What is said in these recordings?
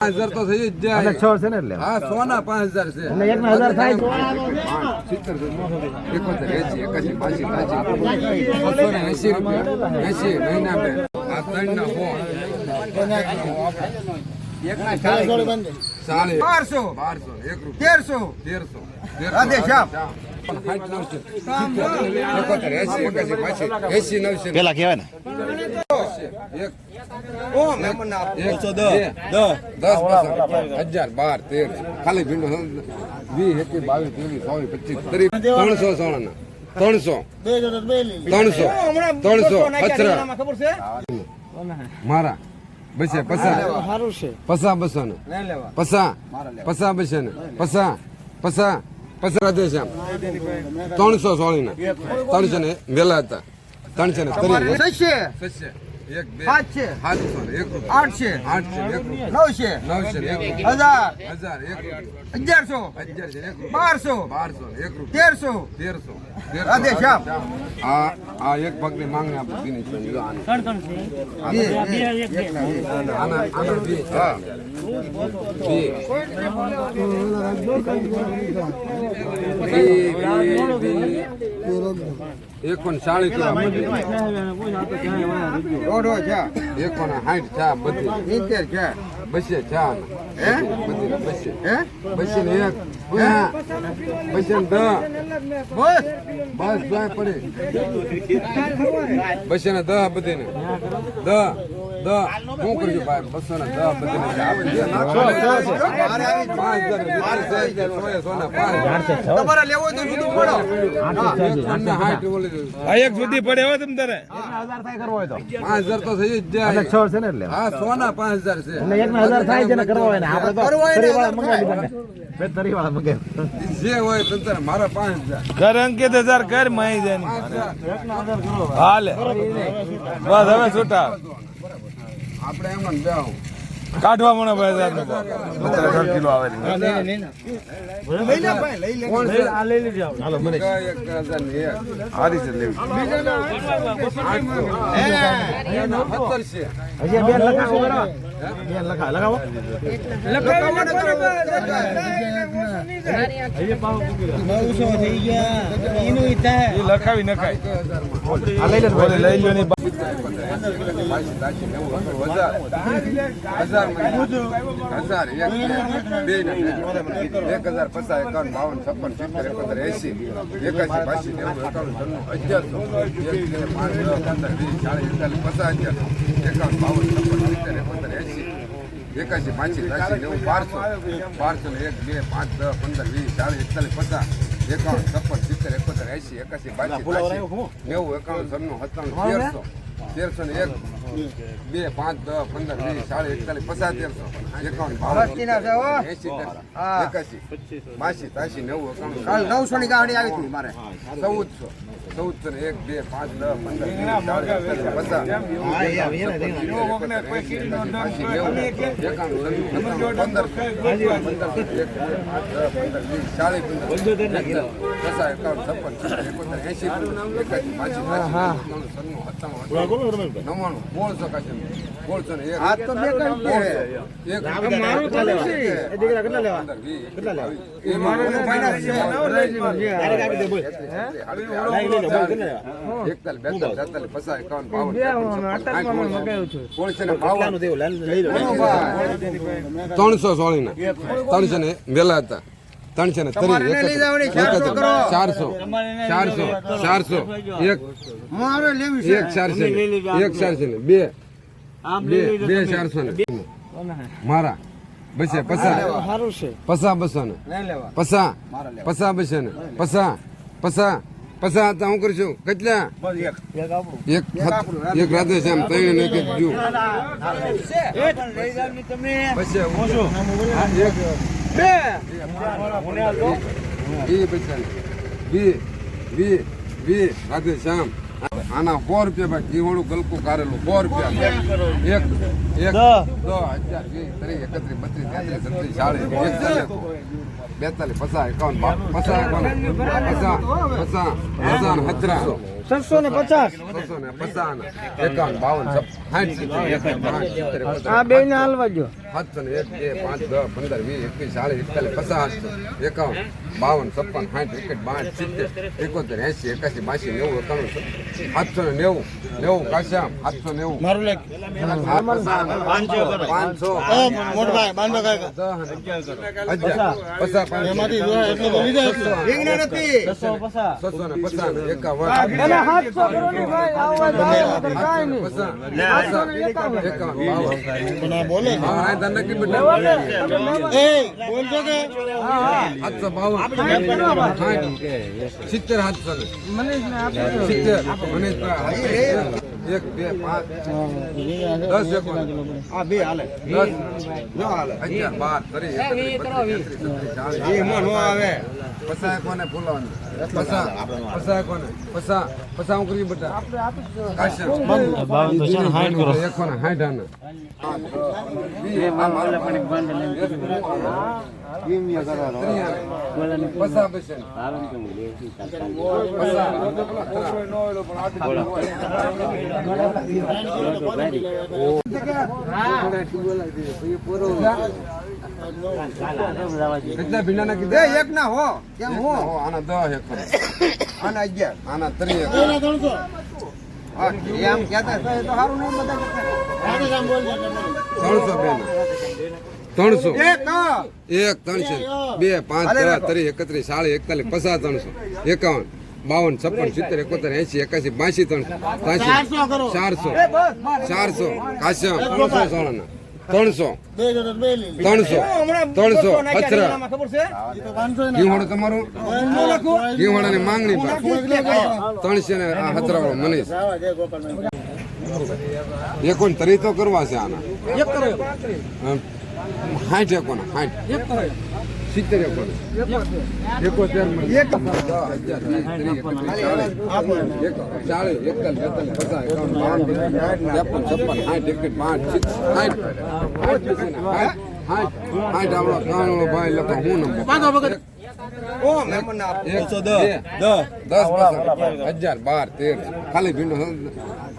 પાંચ હજાર તો થઈ જ જાય. છ છે ને એટલે? હા સોના પાંચ હજાર છે. એટલે એકના હજાર થાય સિત્તેર એકોતેર એસી એકાસી બસો ને એસી રૂપિયા. એસી મહિના બે. આ ત્રણ ના ફોન બારસો. બારસો એક રૂપિયા. તેરસો. તેરસો. રાધે શ્યામ. એસી એકાસી બાસી એસી નવસી. પેલા કેવાય ને. હજાર બાર તેર. ખાલી ભીંડો વીસ એકવીસ બાવીસ ત્રેવીસ ચોવીસ પચીસ ત્રીસ ત્રણસો સોળાના. ત્રણસો. ત્રણસો. ત્રણસો. અચરા મારા. બસે પસા. પસા બસો ને પસા પસા. બસે ને પસા પસા. પસા. રાધે શ્યામ. ત્રણસો સોળી ના ત્રણસો ને વેલા હતા. ત્રણસો ને ત્રીસ. એક છે. આઠ છે. છે નવ છે. નવસો એક હજાર. હજાર અગિયારસો. બારસો. બારસો એક તેરસો. તેરસો. રાધે શ્યામ. આ એક પગની માંગ આપણે ભાઈ જો આને. ચાળીસ થયા બધી દોઢો છે એકોન સાઠ થયા બધી. સિત્તેર છે. બસે હે? બધી બસે હે બસે ને એક. બસે ને દસ. બસ. બસ જાય પડે. બસો ને બધી ને. દહ કરજો ભાઈ બસો ને. તમારે લેવો તો જુદું પડો. એક એક સુધી પડે હોય તમ તારે. પાંચ હજાર તો થઈ જ જાય. છ છે ને એટલે. હા સોના પાંચ હજાર છે. એટલે એકના હજાર થાય છે ને કરવા હોય ને આપણે તો હજાર મંગાવી જે હોય તંતર મારા પાંચ હજાર. ઘર અંકિત હજાર કર માહી જાય હાલે. બસ હવે છૂટા. આપણે એમ ને જાઓ. કાઢવા મને બે હજારનું અઢાર કિલો આવે. હારી છે લેવી. લખાવો નખાય એક હજાર પચાસ એકાવન બાવન છપ્પન સિત્તેર એકોતેર એસી એકાસી પાસી નેવું એકાવન ત્રણું અગિયારસો પાંચ ચાલીસ પચાસ અગિયારસો એકાવન બાવન છપ્પન એકાસી બાસી ત્રાસી નેવું બારસો. બારસો ને એક બે પાંચ દસ પંદર વીસ ચાલીસ એકતાલીસ પચાસ એકાવન છપ્પન સિત્તેર એકોતેર એસી એકાસી બાસી નેવું એકાવન ત્રણું સત્તાણું તેરસો. તેરસો ને એક બે પાંચ દસ પંદર વીસ સાડી એકતાલીસ પચાસ તેરસો. એકાવન વસ્તીના છે, હો. બાવન એસી હા. એકાસી બાસી તાસી નેવું એકાણું. કાલ નવસો ની ગાડી આવી હતી મારે. ચૌદસો. ચૌદસો ને એક બે પાંચ દસ પંદર વીસ ચાલીસ એકતાલીસ પચાસ નવ્વાણું. બોળસો કાશી બોળસો ને. આ તો બે કઈ એક મારું ચાલે છે. દીકરા કેટલા લેવા? કેટલા લેવા? એ મારું ફાઇનાન્સ છે. ડાયરેક્ટ આપી દે બોલ. લઈ લે બોલ કેટલા લેવા? એકતાલીસ બેતાલીસ તેતાલીસ પચાસ એકાવન બાવન પોળસો ને બાવન. કેટલાનું દેવું લઈ લો. ત્રણસો સોળી ના ત્રણસો ને વેલા હતા. ત્રણસો ને જવાની, ચારસો ચારસો ચારસો એક એક ચારસો એક ચારસો ને બે બે બે ચારસો ને મારા બસે પસા પસા બસો ને પસા પસા બસે ને પસા પસા પસા હતા હું કરશું કેટલા એક એક રાધે શ્યામ ત્રણ ને એક એક જુ એક વી બચ્ચા વી વી વી રાધે શ્યામ આના સો રૂપિયા ભાઈ ઘીવાળું ગલકું કારેલું સો રૂપિયા. એક એક દો હજાર વીસ ત્રીસ એકત્રીસ બત્રીસ તેત્રીસ છત્રીસ ચાલીસ એકતાલીસ બેતાલીસ પચાસ એકાવન પચાસ એકાવન પચાસ પચાસ ને સત્તરા છસો ને પચાસ. આ બે ને હાલવા જો સાતસો ને એક બે પાંચ દસ પંદર વીસ એકવીસ ચાલીસ એકતાલીસ પચાસ. એકાવન બાવન છપ્પન સાઠ એકસઠ બાસઠ સિત્તેર એકોતેર એસી એકાસી બાસી નેવું એકાણું સાતસો ને નેવું નેવું કાશ્યામ સાતસો નેવું મારું લેખ પાંચસો પાંચસો મોટભાઈ બાંધો પચાસ પચાસ એકાવન સિત્તેર દો. સિત્તેર મનીષ એક બે પાંચ. દસ એક આ બે હાલે. દસ. અગિયાર બાર. ત્રીસ આવે. પસા કોને ફૂલવાનું પસા પસા કોને પસા પસા હું કરી. બેટા એકો ને પસા કેટલા ભીંડાના એ કીધા એક ના હો કેમ હો? આના દસ એક આના અગિયાર. આના ત્રીસ ત્રણસો. કહેતા તો સારું નહીં બધા બેન. એક. બે પાંચ ત્રણ ત્રીસ એકત્રીસ સાડી એકતાલીસ પચાસ ત્રણસો. એકાવન બાવન છપ્પન સિત્તેર એકોતેર એસી એકાસી બાસી ત્રણસો. ત્રાસી ચારસો ચારસો. એ બસ, બસ. ત્રણસો સોળાના. ત્રણસો. બે જોડે બે લઈ લે. ત્રણસો ત્રણસો પથરા. એનામાં ખબર છે? એ તો પાંચસો ય ના. તમારું? માંગણી ત્રણસો ને આ હતરાવાળો મનીષ. એકોન તરી તો કરવા છે આના? એક કરો હમ, સાઠ એકોના સાઠ સિત્તેર એકોના એકોતેર ચાલીસ. એક ચાલીસ એકતાલીસ બેતાલીસ પચાસ એકાવન બાવન ત્રેપન છપ્પન સાઠ એકસઠ પાંચ સિત્તેર સાઠ સાઠ સાઠ આપણો ત્રણ ભાઈ લખો હું નંબર. ઓ મહેમાનને એક દસ. પચાસ હજાર બાર તેર. ખાલી ભીંડો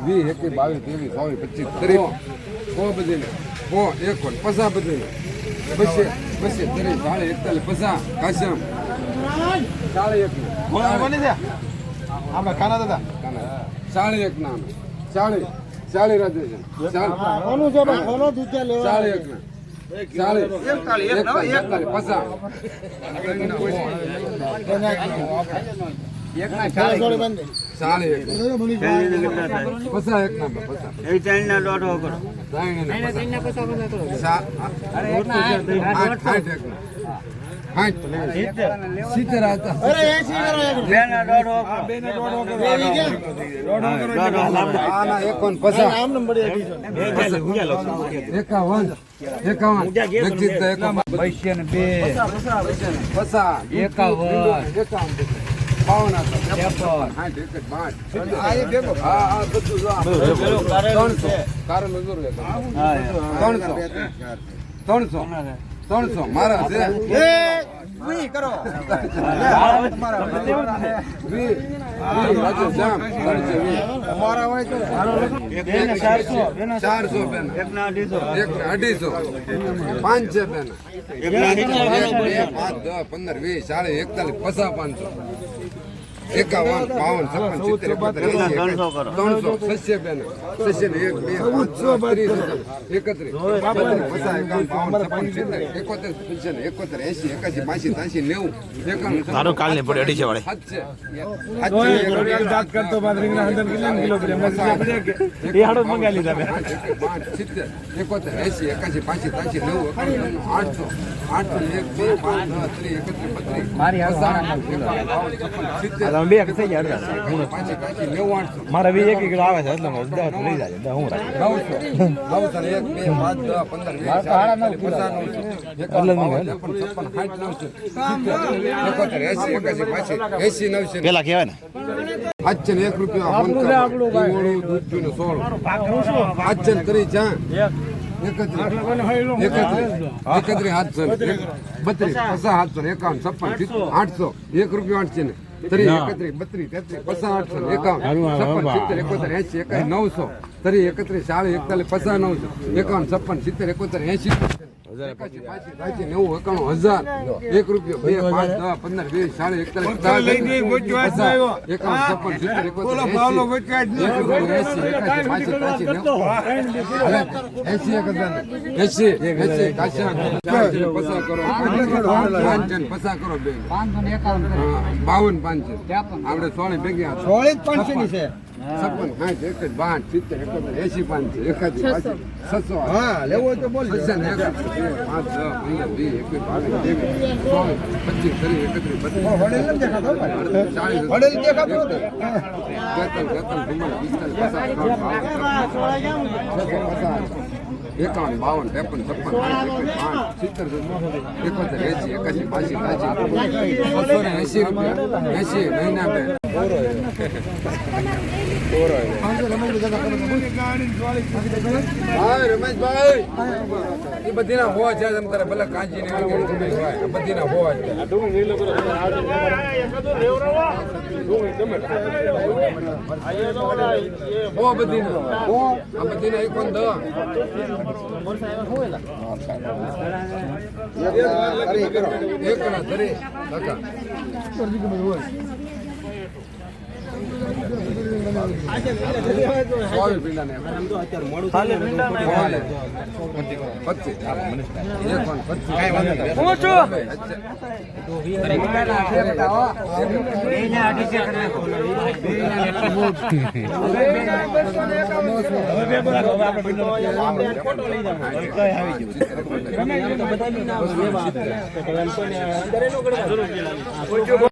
વીસ એકવીસ બાવીસ ત્રેવીસ ચોવીસ પચીસ ત્રીસ. કો બધી કો એક વાર પસા બધી બસે બસે ત્રીસ ચાલીસ એકતાલીસ પસા કાશ્યમ ચાલીસ એક આપણે ખાના દાદા? ચાલીસ એક નામ. ચાલીસ ચાલીસ કોનું? કોનો દૂધિયા લેવા? ચાલીસ એક નામ. ચાલીસ એક ના, એક. પસા એક? પસા એક પસા એ ના દોઢો કરો ત્રણ ને પસા અરે એક. ના એકી. એકાવન. એકાવન. ત્રણસો. ત્રણસો મારા કરો ચારસો બેન અઢીસો પાંચ છે બેન પંદર વીસ ચાલીસ એકતાલીસ પચાસ પાંચસો એકાવન બાવન છપ્પન સિત્તેર ત્રણસો સસ્ય બેન. સસ્ય ને એક બે ત્રીસ એકત્રીસ પચાસ એકાવન બાવન છપ્પન સિત્તેર એકોતેર સસ્ય એકોતેર એંસી એકાસી બાસી ત્યાસી નેવું એકાણું તારું કાલ નહીં પડે અઢી છે વાળી. સાત છે. સાત છે એક, જાત કરતો બાદ રીંગણા અંદર કેટલા કિલોગ્રામ? એ હાડો મંગાવી લીધા મેં. પાંચ સિત્તેર એકોતેર એસી એકાસી પાંચી ત્યાંસી નેવું આઠસો આઠસો એક બે પાંચ ત્રીસ એકત્રીસ બત્રીસ મારી બે થઈ ગયા અડધા ત્યાંસી નેવું આઠસો એક કિલો આવે છે એટલે દસ લઈ જાય દસ હું રાખું એક બે પેલા કહેવાય ને એક રૂપિયા દૂધ પીને સોળ આજછે કરી એક- એકાવન છપ્પન આઠસો એક રૂપિયો આઠસો ને ત્રીસ એકત્રીસ બત્રીસ તેત્રીસ પચાસ આઠસો એકાવન છપ્પન સિત્તેર એકોતેર એસી એકાવન નવસો. ત્રીસ એકત્રીસ ચાલીસ એકતાલીસ પચાસ એકાવન છપ્પન સિત્તેર એકોતેર એસી નેવું એકાણું હજાર એક રૂપિયો બે પાંચ દસ પંદર ચાલીસ એકતાલીસ એકાવન છપ્પન સિત્તેર એકોતેર એસી એક હજાર એસી એસી પચાસ કરો. પચાસ કરો બે બાવન પાંચસો. આપડે સોળી ભેગી સોળી પાંચસો ની છે. છપ્પન સાઠ એકજ બાઠ સિત્તેર એકોતેર એસી પાંચસો એકાજી બાસી છસો હા પાંચ એકાવન, બાવન, ત્રેપન છપ્પન પાંચ સિત્તેર એકોતેર એસી એકાસી ને એસી રૂપિયા. એસી મહિના બે. એ બધીના હોવા છે તમ તારે ભલે કાંચી ને હોય આ બધી ના હોવા છે હો બધી હો આ બધી ના એકોન દસ એક ધરી કાકા સોળ